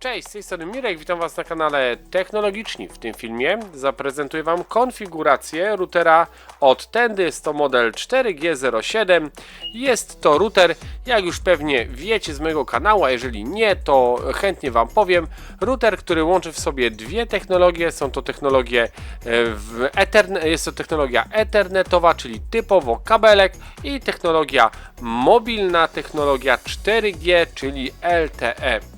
Cześć, z tej strony Mirek, witam Was na kanale Technologiczni. W tym filmie zaprezentuję Wam konfigurację routera od Tendy, jest to model 4G07. Jest to router, jak już pewnie wiecie z mojego kanału, a jeżeli nie, to chętnie Wam powiem. Router, który łączy w sobie dwie technologie, są to technologie e, w Etherne, jest to technologia ethernetowa, czyli typowo kabelek i technologia mobilna, technologia 4G, czyli LTE.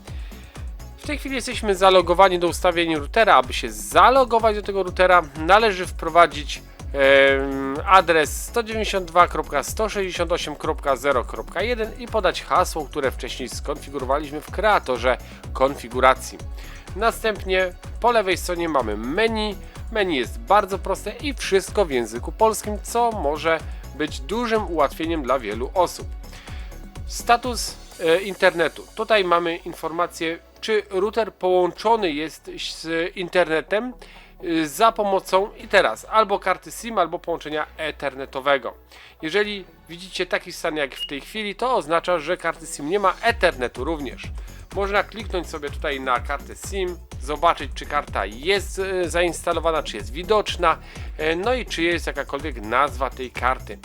W tej chwili jesteśmy zalogowani do ustawień routera. Aby się zalogować do tego routera, należy wprowadzić adres 192.168.0.1 i podać hasło, które wcześniej skonfigurowaliśmy w kreatorze konfiguracji. Następnie po lewej stronie mamy menu. Menu jest bardzo proste i wszystko w języku polskim, co może być dużym ułatwieniem dla wielu osób. Status e, internetu. Tutaj mamy informację, czy router połączony jest z internetem e, za pomocą i teraz albo karty SIM, albo połączenia ethernetowego. Jeżeli widzicie taki stan jak w tej chwili, to oznacza, że karty SIM nie ma ethernetu również. Można kliknąć sobie tutaj na kartę SIM, zobaczyć czy karta jest e, zainstalowana, czy jest widoczna, e, no i czy jest jakakolwiek nazwa tej karty.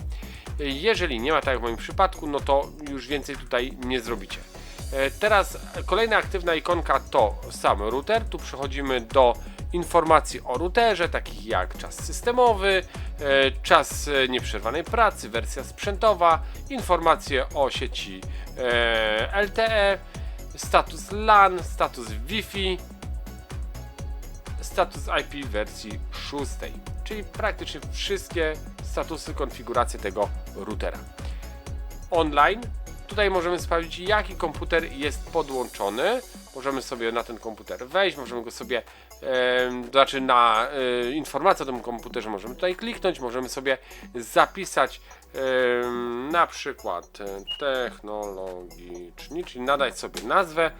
Jeżeli nie ma, tak jak w moim przypadku, no to już więcej tutaj nie zrobicie. E, Teraz kolejna aktywna ikonka to sam router. Tu przechodzimy do informacji o routerze, takich jak czas systemowy, e, czas e, nieprzerwanej pracy, wersja sprzętowa, informacje o sieci LTE, status LAN, status Wi-Fi, status IP wersji 6, czyli praktycznie wszystkie statusy konfiguracji tego routera. Online, tutaj możemy sprawdzić jaki komputer jest podłączony. Możemy sobie na ten komputer wejść, możemy go sobie, e, znaczy na e, informację o tym komputerze możemy tutaj kliknąć, możemy sobie zapisać na przykład e, technologiczni, czyli nadać sobie nazwę.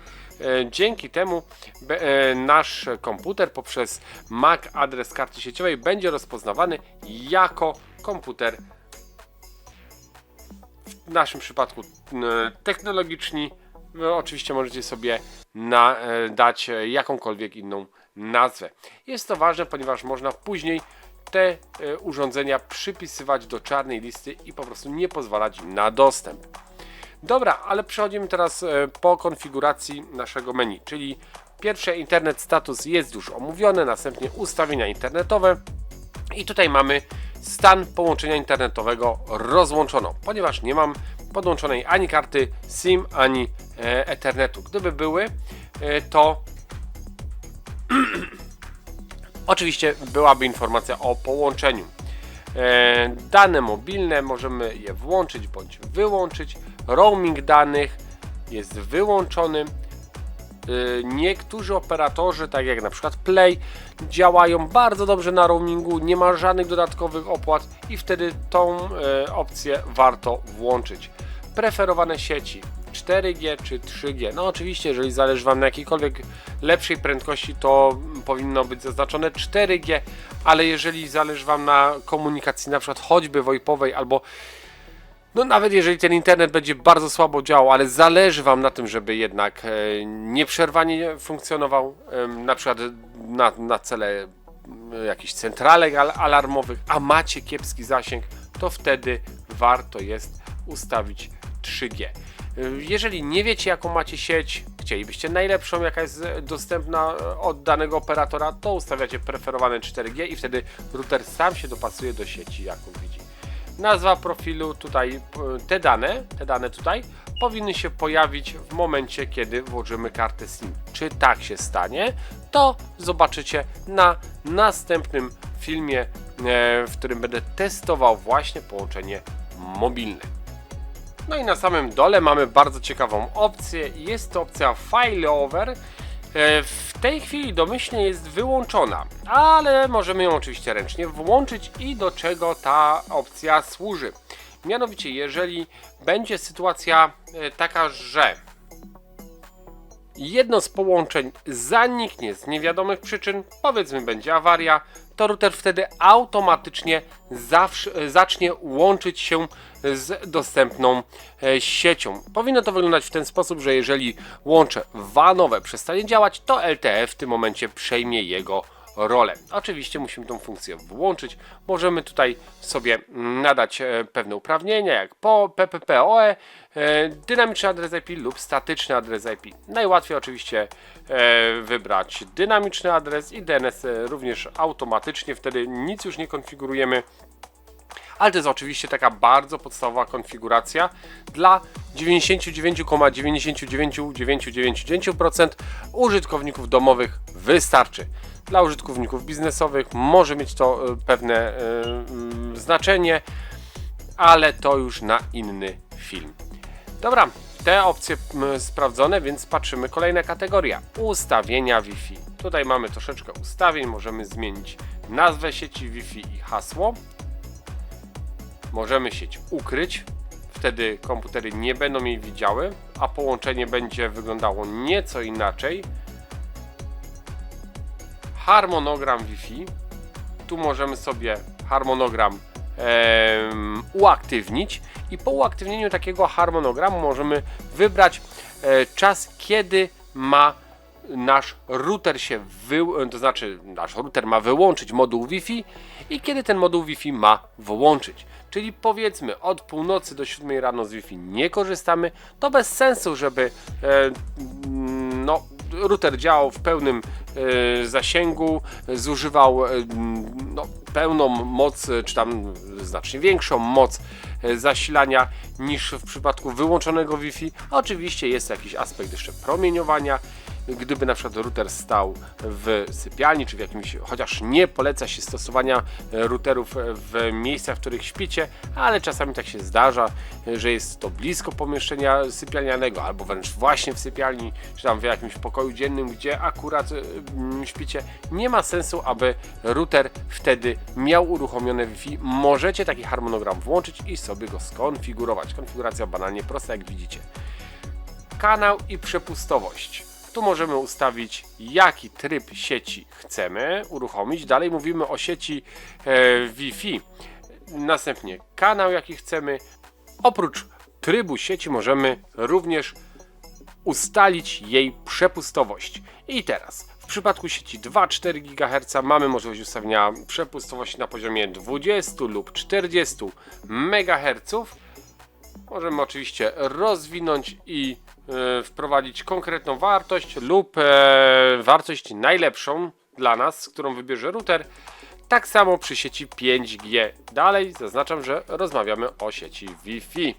E, Dzięki temu e, nasz komputer poprzez MAC adres karty sieciowej będzie rozpoznawany jako komputer w naszym przypadku technologiczni. Oczywiście możecie sobie e, dać e, jakąkolwiek inną nazwę. Jest to ważne, ponieważ można później te e, urządzenia przypisywać do czarnej listy i po prostu nie pozwalać na dostęp. Dobra, ale przechodzimy teraz po konfiguracji naszego menu, czyli pierwsze internet status jest już omówione, następnie ustawienia internetowe i tutaj mamy stan połączenia internetowego rozłączono, ponieważ nie mam podłączonej ani karty SIM, ani e, Ethernetu. Gdyby były, e, to oczywiście byłaby informacja o połączeniu. E, dane mobilne możemy je włączyć bądź wyłączyć. Roaming danych jest wyłączony. E, Niektórzy operatorzy, tak jak na przykład Play, działają bardzo dobrze na roamingu, nie ma żadnych dodatkowych opłat i wtedy tą e, opcję warto włączyć. Preferowane sieci 4G czy 3G. No oczywiście, jeżeli zależy Wam na jakiejkolwiek lepszej prędkości, to powinno być zaznaczone 4G, ale jeżeli zależy Wam na komunikacji na przykład choćby VoIPowej albo no nawet jeżeli ten internet będzie bardzo słabo działał, ale zależy Wam na tym, żeby jednak e, nieprzerwanie funkcjonował, na przykład na, na cele m, jakichś centralek al alarmowych, a macie kiepski zasięg, to wtedy warto jest ustawić 3G. E, Jeżeli nie wiecie jaką macie sieć, chcielibyście najlepszą jaka jest e, dostępna e, od danego operatora, to ustawiacie preferowane 4G i wtedy router sam się dopasuje do sieci jaką nazwa profilu tutaj, te dane, te dane tutaj powinny się pojawić w momencie, kiedy włożymy kartę SIM. Czy tak się stanie, to zobaczycie na następnym filmie, e, w którym będę testował właśnie połączenie mobilne. No i na samym dole mamy bardzo ciekawą opcję. Jest to opcja Failover. E, W tej chwili domyślnie jest wyłączona, ale możemy ją oczywiście ręcznie włączyć i do czego ta opcja służy. Mianowicie, jeżeli będzie sytuacja e, taka, że jedno z połączeń zaniknie z niewiadomych przyczyn, powiedzmy będzie awaria, to router wtedy automatycznie zawsze, e, zacznie łączyć się z dostępną e, siecią. Powinno to wyglądać w ten sposób, że jeżeli łącze wanowe przestanie działać, to LTE w tym momencie przejmie jego rolę. Oczywiście musimy tą funkcję włączyć. Możemy tutaj sobie nadać e, pewne uprawnienia, jak po PPPoE, e, dynamiczny adres IP lub statyczny adres IP. Najłatwiej oczywiście e, wybrać dynamiczny adres i DNS również automatycznie, wtedy nic już nie konfigurujemy ale to jest oczywiście taka bardzo podstawowa konfiguracja dla 99,99999% użytkowników domowych wystarczy. Dla użytkowników biznesowych może mieć to e, pewne mm, znaczenie, ale to już na inny film. Dobra, te opcje sprawdzone, więc patrzymy. Kolejna kategoria. Ustawienia Wi-Fi. Tutaj mamy troszeczkę ustawień. Możemy zmienić nazwę sieci Wi-Fi i hasło. Możemy sieć ukryć. Wtedy komputery nie będą jej widziały, a połączenie będzie wyglądało nieco inaczej. Harmonogram Wi-Fi. Tu możemy sobie harmonogram em, uaktywnić i po uaktywnieniu takiego harmonogramu możemy wybrać e, czas, kiedy ma nasz router się wy, to znaczy nasz router ma wyłączyć moduł Wi-Fi i kiedy ten moduł Wi-Fi ma włączyć. Czyli powiedzmy od północy do 7 rano z Wi-Fi nie korzystamy, to bez sensu, żeby e, no, router działał w pełnym e, zasięgu, zużywał e, no, pełną moc, czy tam znacznie większą moc e, zasilania niż w przypadku wyłączonego Wi-Fi. Oczywiście jest jakiś aspekt jeszcze promieniowania. Gdyby na przykład router stał w sypialni, czy w jakimś, chociaż nie poleca się stosowania e, routerów w miejscach, w których śpicie, ale czasami tak się zdarza, e, że jest to blisko pomieszczenia sypialnianego, albo wręcz właśnie w sypialni, czy tam w jakimś pokoju dziennym, gdzie akurat e, śpicie, nie ma sensu, aby router wtedy miał uruchomione Wi-Fi. Możecie taki harmonogram włączyć i sobie go skonfigurować. Konfiguracja banalnie prosta, jak widzicie. Kanał i przepustowość. Tu możemy ustawić, jaki tryb sieci chcemy uruchomić. Dalej mówimy o sieci e, Wi-Fi. Następnie kanał, jaki chcemy. Oprócz trybu sieci możemy również ustalić jej przepustowość. I teraz w przypadku sieci 2,4 GHz mamy możliwość ustawienia przepustowości na poziomie 20 lub 40 MHz. Możemy oczywiście rozwinąć i wprowadzić konkretną wartość lub e, wartość najlepszą dla nas, którą wybierze router. Tak samo przy sieci 5G. Dalej zaznaczam, że rozmawiamy o sieci Wi-Fi.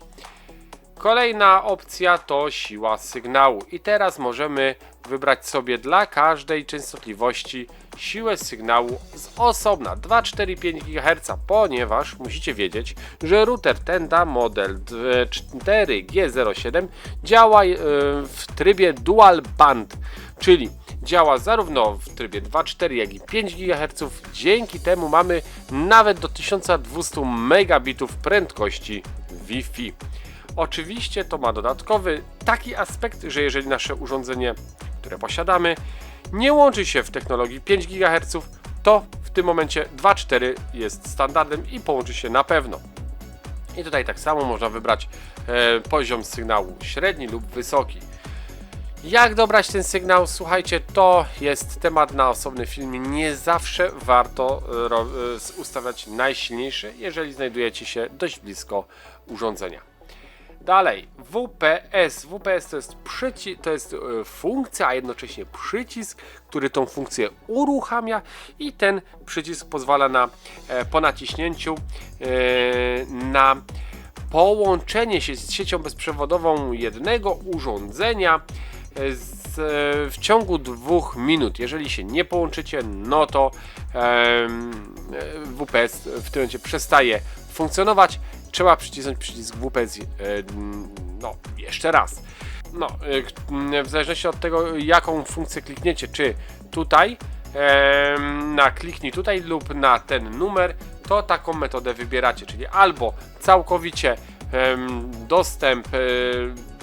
Kolejna opcja to siła sygnału i teraz możemy wybrać sobie dla każdej częstotliwości siłę sygnału z osobna 245 GHz, ponieważ musicie wiedzieć, że router Tenda model 4G07 działa e, w trybie dual band, czyli działa zarówno w trybie 2.4 jak i 5 GHz. Dzięki temu mamy nawet do 1200 megabitów prędkości Wi-Fi. Oczywiście to ma dodatkowy taki aspekt, że jeżeli nasze urządzenie, które posiadamy, nie łączy się w technologii 5 GHz, to w tym momencie 2.4 jest standardem i połączy się na pewno. I tutaj tak samo można wybrać e, poziom sygnału średni lub wysoki. Jak dobrać ten sygnał? Słuchajcie, to jest temat na osobny film. Nie zawsze warto e, e, ustawiać najsilniejszy, jeżeli znajdujecie się dość blisko urządzenia. Dalej, WPS. WPS to jest, przyci- to jest e, funkcja, a jednocześnie przycisk, który tą funkcję uruchamia i ten przycisk pozwala na e, po naciśnięciu e, na połączenie się z siecią bezprzewodową jednego urządzenia e, z, w ciągu dwóch minut. Jeżeli się nie połączycie, no to WPS w tym momencie przestaje funkcjonować. Trzeba przycisnąć przycisk WPS e, no, jeszcze raz. No, m, w zależności od tego, jaką funkcję klikniecie, czy tutaj na kliknij tutaj lub na ten numer, to taką metodę wybieracie, czyli albo całkowicie dostęp e,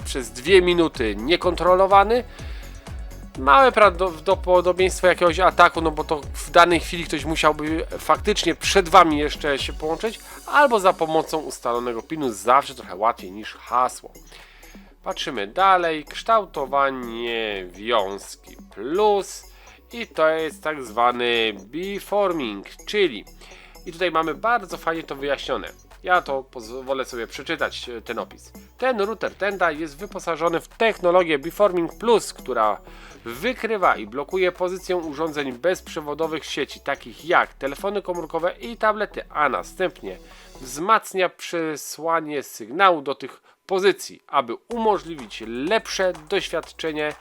przez dwie minuty niekontrolowany, małe prawdopodobieństwo jakiegoś ataku, no bo to w danej chwili ktoś musiałby faktycznie przed wami jeszcze się połączyć, albo za pomocą ustalonego pinu zawsze trochę łatwiej niż hasło. Patrzymy dalej, kształtowanie wiązki plus i to jest tak zwany beforming, czyli i tutaj mamy bardzo fajnie to wyjaśnione. Ja to pozwolę sobie przeczytać e, ten opis. Ten router Tenda jest wyposażony w technologię Beforming Plus, która wykrywa i blokuje pozycję urządzeń bezprzewodowych sieci, takich jak telefony komórkowe i tablety, a następnie wzmacnia przesłanie sygnału do tych pozycji, aby umożliwić lepsze doświadczenie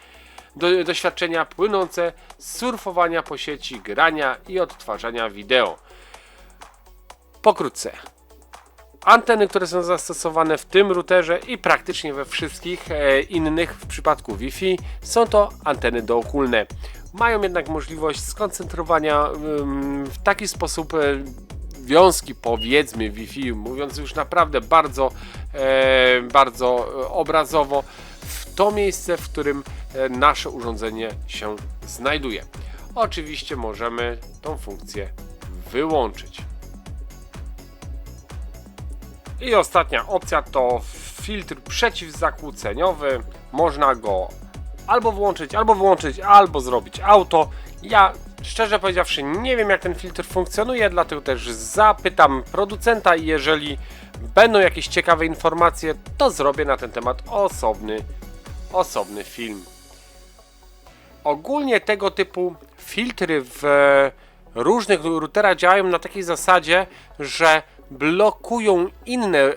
do, doświadczenia płynące z surfowania po sieci, grania i odtwarzania wideo. Pokrótce. Anteny, które są zastosowane w tym routerze i praktycznie we wszystkich e, innych w przypadku Wi-Fi są to anteny dookólne. Mają jednak możliwość skoncentrowania w taki sposób e, wiązki powiedzmy Wi-Fi, mówiąc już naprawdę bardzo, e, bardzo obrazowo, w to miejsce, w którym nasze urządzenie się znajduje. Oczywiście możemy tą funkcję wyłączyć. I ostatnia opcja to filtr przeciwzakłóceniowy. Można go albo włączyć, albo wyłączyć, albo zrobić auto. Ja szczerze powiedziawszy nie wiem jak ten filtr funkcjonuje, dlatego też zapytam producenta i jeżeli będą jakieś ciekawe informacje, to zrobię na ten temat osobny, osobny film. Ogólnie tego typu filtry w różnych routerach działają na takiej zasadzie, że blokują inne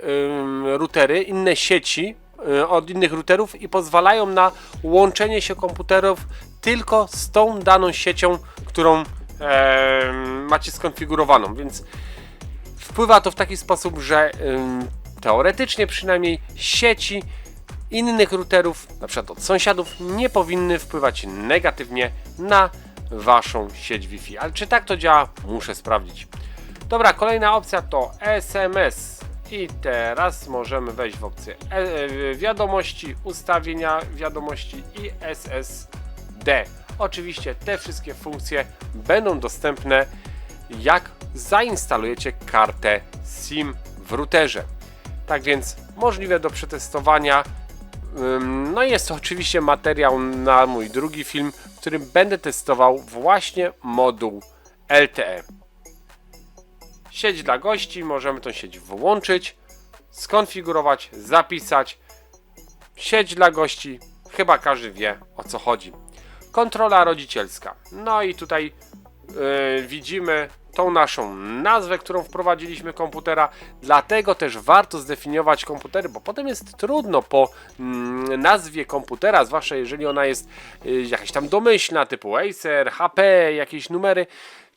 routery, inne sieci y, od innych routerów i pozwalają na łączenie się komputerów tylko z tą daną siecią, którą macie skonfigurowaną, więc wpływa to w taki sposób, że teoretycznie przynajmniej sieci innych routerów, na przykład od sąsiadów, nie powinny wpływać negatywnie na waszą sieć Wi-Fi. Ale czy tak to działa? Muszę sprawdzić. Dobra, kolejna opcja to SMS. I teraz możemy wejść w opcję e, e, wiadomości, ustawienia wiadomości i SSD. Oczywiście te wszystkie funkcje będą dostępne jak zainstalujecie kartę SIM w routerze. Tak więc możliwe do przetestowania. No i jest to oczywiście materiał na mój drugi film, w którym będę testował właśnie moduł LTE. Sieć dla gości, możemy tą sieć wyłączyć, skonfigurować, zapisać. Sieć dla gości, chyba każdy wie o co chodzi. Kontrola rodzicielska. No i tutaj yy, widzimy tą naszą nazwę, którą wprowadziliśmy komputera. Dlatego też warto zdefiniować komputery, bo potem jest trudno po mm, nazwie komputera, zwłaszcza jeżeli ona jest y, jakaś tam domyślna, typu Acer, HP, jakieś numery.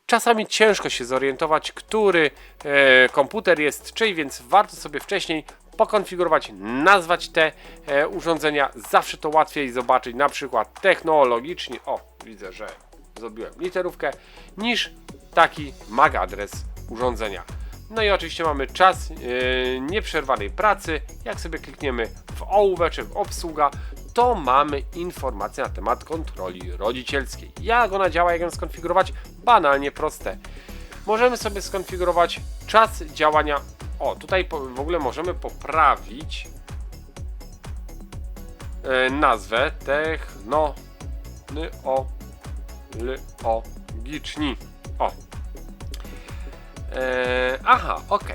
Czasami ciężko się zorientować, który e, komputer jest czyj, więc warto sobie wcześniej pokonfigurować, nazwać te e, urządzenia. Zawsze to łatwiej zobaczyć, na przykład technologicznie. O, widzę, że zrobiłem literówkę, niż taki MAC adres urządzenia. No i oczywiście mamy czas e, nieprzerwanej pracy. Jak sobie klikniemy w ołówek w obsługa, to mamy informacje na temat kontroli rodzicielskiej. Jak ona działa, jak ją skonfigurować? Banalnie proste. Możemy sobie skonfigurować czas działania. O, tutaj w ogóle możemy poprawić e, nazwę technologiczni. O. E, aha, ok.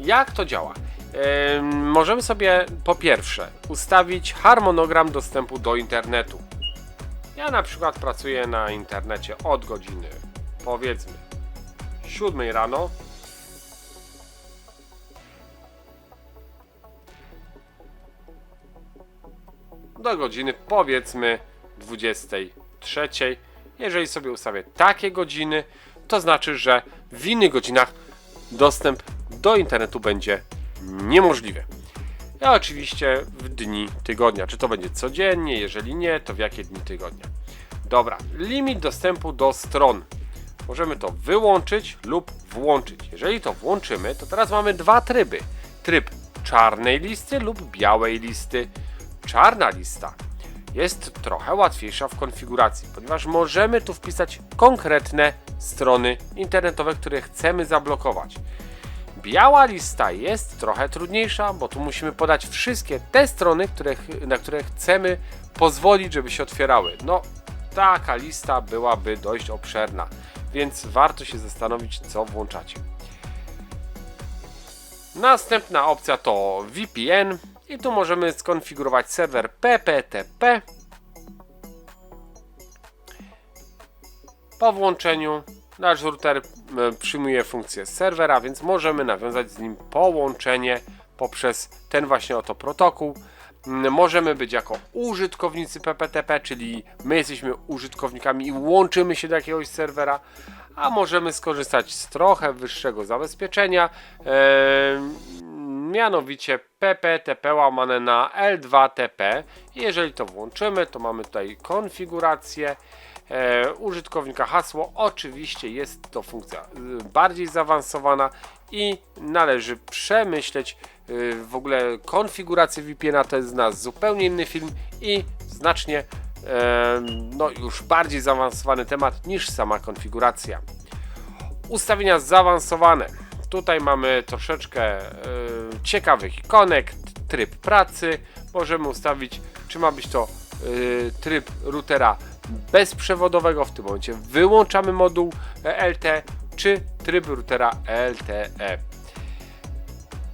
Jak to działa? E, możemy sobie po pierwsze ustawić harmonogram dostępu do internetu. Ja na przykład pracuję na internecie od godziny powiedzmy 7 rano do godziny powiedzmy 23. Jeżeli sobie ustawię takie godziny, to znaczy, że w innych godzinach dostęp do internetu będzie niemożliwy. A oczywiście w dni tygodnia. Czy to będzie codziennie? Jeżeli nie, to w jakie dni tygodnia? Dobra, limit dostępu do stron. Możemy to wyłączyć lub włączyć. Jeżeli to włączymy, to teraz mamy dwa tryby. Tryb czarnej listy lub białej listy. Czarna lista jest trochę łatwiejsza w konfiguracji, ponieważ możemy tu wpisać konkretne strony internetowe, które chcemy zablokować. Biała lista jest trochę trudniejsza, bo tu musimy podać wszystkie te strony, na które chcemy pozwolić, żeby się otwierały. No, taka lista byłaby dość obszerna, więc warto się zastanowić, co włączacie. Następna opcja to VPN i tu możemy skonfigurować serwer PPTP. Po włączeniu nasz router przyjmuje funkcję serwera, więc możemy nawiązać z nim połączenie poprzez ten właśnie oto protokół. Mm, Możemy być jako użytkownicy PPTP, czyli my jesteśmy użytkownikami i łączymy się do jakiegoś serwera, a możemy skorzystać z trochę wyższego zabezpieczenia, e, mianowicie PPTP łamane na L2TP. Jeżeli to włączymy, to mamy tutaj konfigurację e, użytkownika hasło. Oczywiście jest to funkcja y, bardziej zaawansowana i należy przemyśleć y, w ogóle konfigurację VPN-a. To jest na zupełnie inny film i znacznie e, no, już bardziej zaawansowany temat niż sama konfiguracja. Ustawienia zaawansowane. Tutaj mamy troszeczkę e, ciekawych ikonek, tryb pracy. Możemy ustawić, czy ma być to e, tryb routera bezprzewodowego. W tym momencie wyłączamy moduł LTE, czy tryb routera LTE.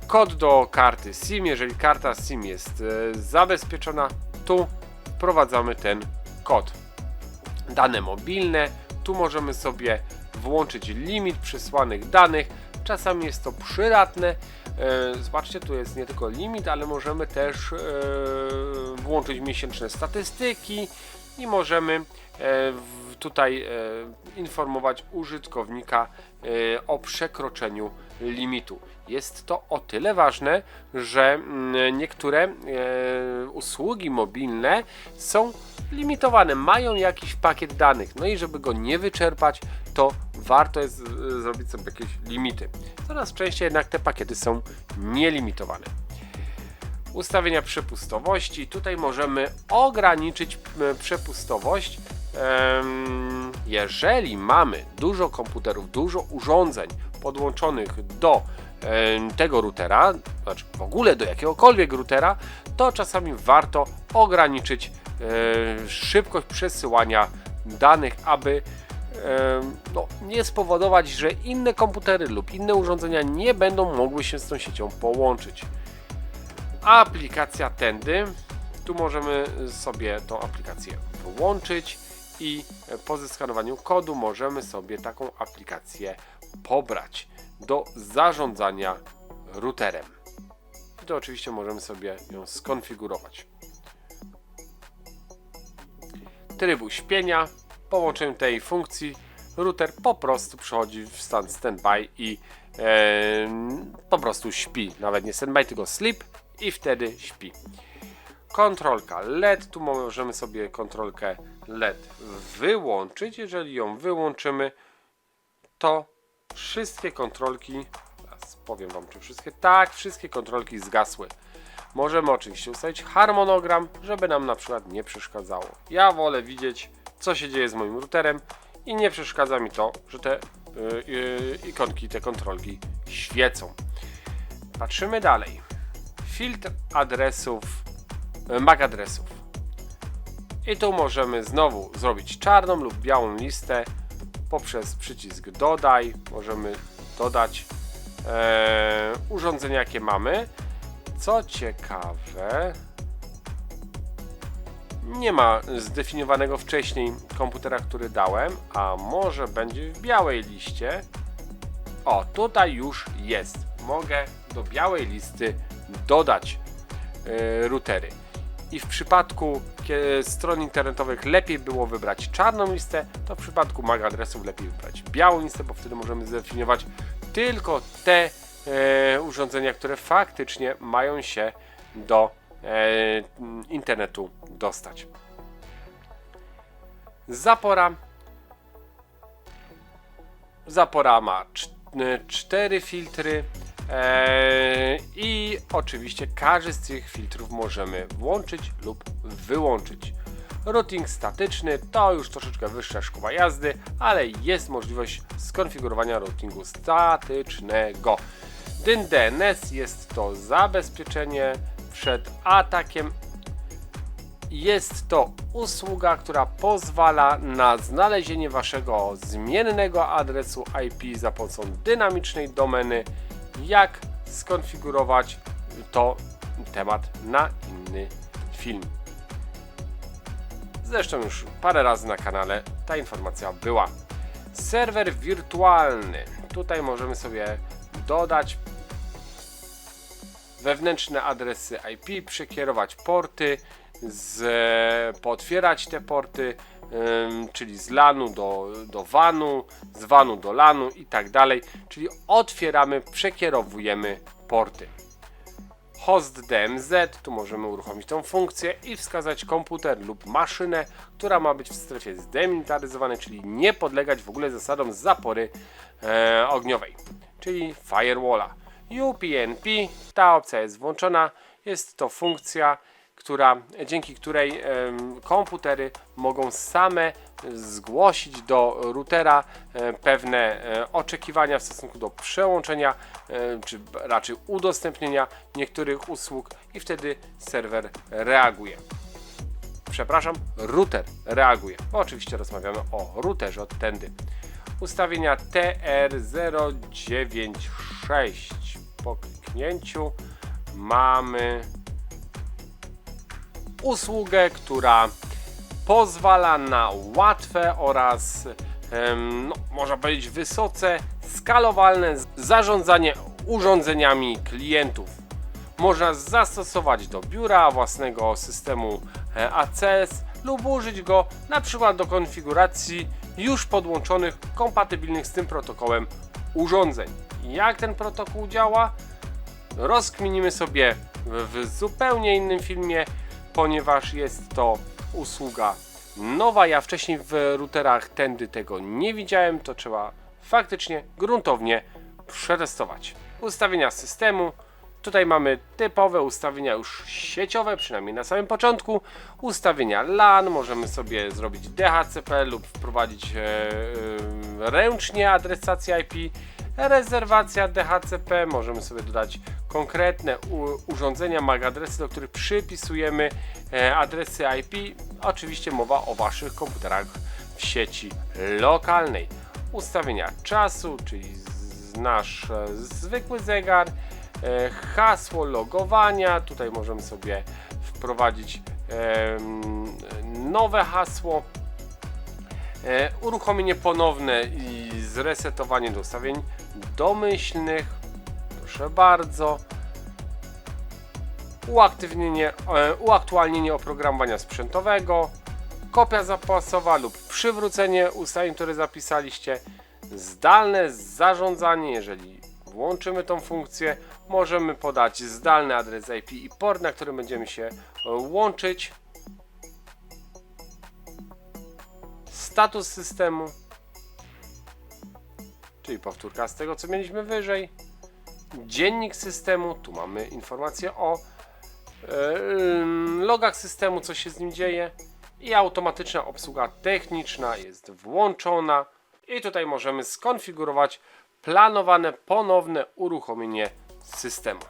Kod do karty SIM. Jeżeli karta SIM jest e, zabezpieczona, tu wprowadzamy ten kod. Dane mobilne. Tu możemy sobie włączyć limit przysłanych danych. Czasami jest to przydatne. E, Zobaczcie, tu jest nie tylko limit, ale możemy też e, włączyć miesięczne statystyki i możemy e, tutaj e, informować użytkownika e, o przekroczeniu limitu. Jest to o tyle ważne, że mm, niektóre usługi mobilne są limitowane, mają jakiś pakiet danych. No i żeby go nie wyczerpać, to warto jest zrobić sobie jakieś limity. Coraz częściej jednak te pakiety są nielimitowane ustawienia przepustowości. Tutaj możemy ograniczyć e, przepustowość. Jeżeli mamy dużo komputerów, dużo urządzeń podłączonych do tego routera, znaczy w ogóle do jakiegokolwiek routera, to czasami warto ograniczyć e, szybkość przesyłania danych, aby no, nie spowodować, że inne komputery lub inne urządzenia nie będą mogły się z tą siecią połączyć aplikacja Tendy. Tu możemy sobie tą aplikację włączyć i po zeskanowaniu kodu możemy sobie taką aplikację pobrać do zarządzania routerem. I to oczywiście możemy sobie ją skonfigurować. Tryb uśpienia. Po włączeniu tej funkcji router po prostu przechodzi w stan standby i em, po prostu śpi. Nawet nie standby, tylko sleep i wtedy śpi. Kontrolka LED. Tu możemy sobie kontrolkę LED wyłączyć. Jeżeli ją wyłączymy, to wszystkie kontrolki, teraz powiem Wam czy wszystkie, tak, wszystkie kontrolki zgasły. Możemy oczywiście ustawić harmonogram, żeby nam na przykład nie przeszkadzało. Ja wolę widzieć, co się dzieje z moim routerem i nie przeszkadza mi to, że te y, y, ikonki, te kontrolki świecą. Patrzymy dalej. Filtr adresów, y, MAC adresów. I tu możemy znowu zrobić czarną lub białą listę poprzez przycisk dodaj. Możemy dodać e, urządzenia, jakie mamy. Co ciekawe, nie ma zdefiniowanego wcześniej komputera, który dałem, a może będzie w białej liście. O, tutaj już jest. Mogę do białej listy dodać e, routery. I w przypadku stron internetowych lepiej było wybrać czarną listę, to w przypadku MAC adresów lepiej wybrać białą listę, bo wtedy możemy zdefiniować tylko te e, urządzenia, które faktycznie mają się do e, internetu dostać. Zapora. Zapora ma e, cztery filtry. E, I oczywiście każdy z tych filtrów możemy włączyć lub wyłączyć. Routing statyczny to już troszeczkę wyższa szkoła jazdy, ale jest możliwość skonfigurowania routingu statycznego. DYN DNS jest to zabezpieczenie przed atakiem jest to usługa, która pozwala na znalezienie waszego zmiennego adresu IP za pomocą dynamicznej domeny. Jak skonfigurować to temat na inny film. Zresztą już parę razy na kanale ta informacja była. Serwer wirtualny. Tutaj możemy sobie dodać wewnętrzne adresy IP, przekierować porty, z, pootwierać te porty, czyli z LANu do, do WANu, z WANu do LANu i tak dalej. Czyli otwieramy, przekierowujemy porty. Host DMZ, tu możemy uruchomić tą funkcję i wskazać komputer lub maszynę, która ma być w strefie zdemilitaryzowanej, czyli nie podlegać w ogóle zasadom zapory e, ogniowej, czyli firewalla. UPnP, ta opcja jest włączona, jest to funkcja, która, dzięki której komputery mogą same zgłosić do routera e, pewne e, oczekiwania w stosunku do przełączenia, e, czy raczej udostępnienia niektórych usług i wtedy serwer reaguje. Przepraszam, router reaguje. Oczywiście rozmawiamy o routerze od tędy. Ustawienia TR096. Po kliknięciu mamy usługę, która pozwala na łatwe oraz no, można powiedzieć wysoce skalowalne zarządzanie urządzeniami klientów. Można zastosować do biura własnego systemu e, ACS lub użyć go na przykład do konfiguracji już podłączonych, kompatybilnych z tym protokołem urządzeń. Jak ten protokół działa? rozkminimy sobie w zupełnie innym filmie, ponieważ jest to usługa nowa. Ja wcześniej w routerach tędy tego nie widziałem, to trzeba faktycznie gruntownie przetestować. Ustawienia systemu. Tutaj mamy typowe ustawienia już sieciowe, przynajmniej na samym początku. Ustawienia LAN, możemy sobie zrobić DHCP lub wprowadzić e, e, ręcznie adresację IP rezerwacja DHCP, możemy sobie dodać konkretne urządzenia, MAC adresy, do których przypisujemy e, adresy IP. Oczywiście mowa o Waszych komputerach w sieci lokalnej. Ustawienia czasu, czyli nasz e, zwykły zegar, e, hasło logowania, tutaj możemy sobie wprowadzić nowe hasło, uruchomienie ponowne i zresetowanie do ustawień domyślnych. Proszę bardzo. Uaktywnienie, e, uaktualnienie oprogramowania sprzętowego, kopia zapasowa lub przywrócenie ustawień, które zapisaliście, zdalne zarządzanie, jeżeli włączymy tą funkcję, możemy podać zdalny adres IP i port, na którym będziemy się e, łączyć. Status systemu, czyli powtórka z tego, co mieliśmy wyżej. Dziennik systemu, tu mamy informację o logach systemu, co się z nim dzieje. I automatyczna obsługa techniczna jest włączona. I tutaj możemy skonfigurować planowane ponowne uruchomienie systemu.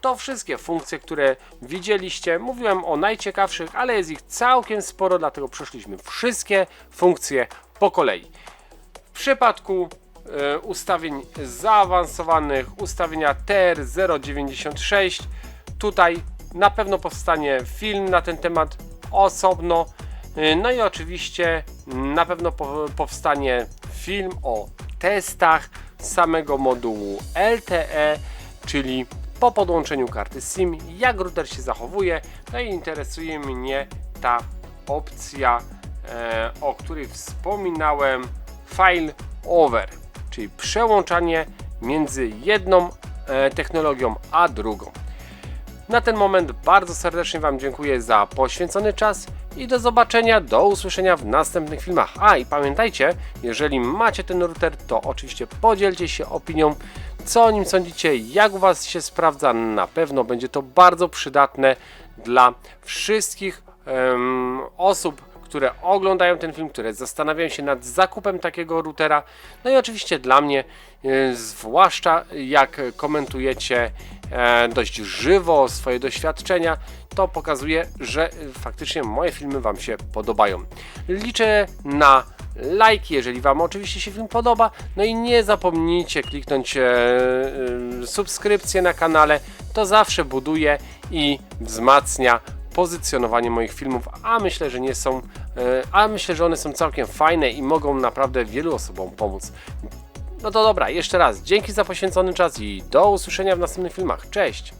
To wszystkie funkcje, które widzieliście. Mówiłem o najciekawszych, ale jest ich całkiem sporo, dlatego przeszliśmy wszystkie funkcje po kolei. W przypadku ustawień zaawansowanych, ustawienia TR096, tutaj na pewno powstanie film na ten temat osobno. E, No i oczywiście na pewno po, powstanie film o testach samego modułu LTE, czyli po podłączeniu karty SIM, jak router się zachowuje. No i interesuje mnie ta opcja, e, o której wspominałem, file over, czyli przełączanie między jedną e, technologią a drugą. Na ten moment bardzo serdecznie Wam dziękuję za poświęcony czas i do zobaczenia, do usłyszenia w następnych filmach. A i pamiętajcie, jeżeli macie ten router, to oczywiście podzielcie się opinią, co o nim sądzicie, jak u Was się sprawdza. Na pewno będzie to bardzo przydatne dla wszystkich em, osób, które oglądają ten film, które zastanawiają się nad zakupem takiego routera. No i oczywiście dla mnie, e, zwłaszcza jak komentujecie e, dość żywo swoje doświadczenia, to pokazuje, że faktycznie moje filmy Wam się podobają. Liczę na lajki, jeżeli Wam oczywiście się film podoba. No i nie zapomnijcie kliknąć e, e, subskrypcję na kanale. To zawsze buduje i wzmacnia pozycjonowanie moich filmów, a myślę, że nie są, e, a myślę, że one są całkiem fajne i mogą naprawdę wielu osobom pomóc. No to dobra, jeszcze raz dzięki za poświęcony czas i do usłyszenia w następnych filmach. Cześć!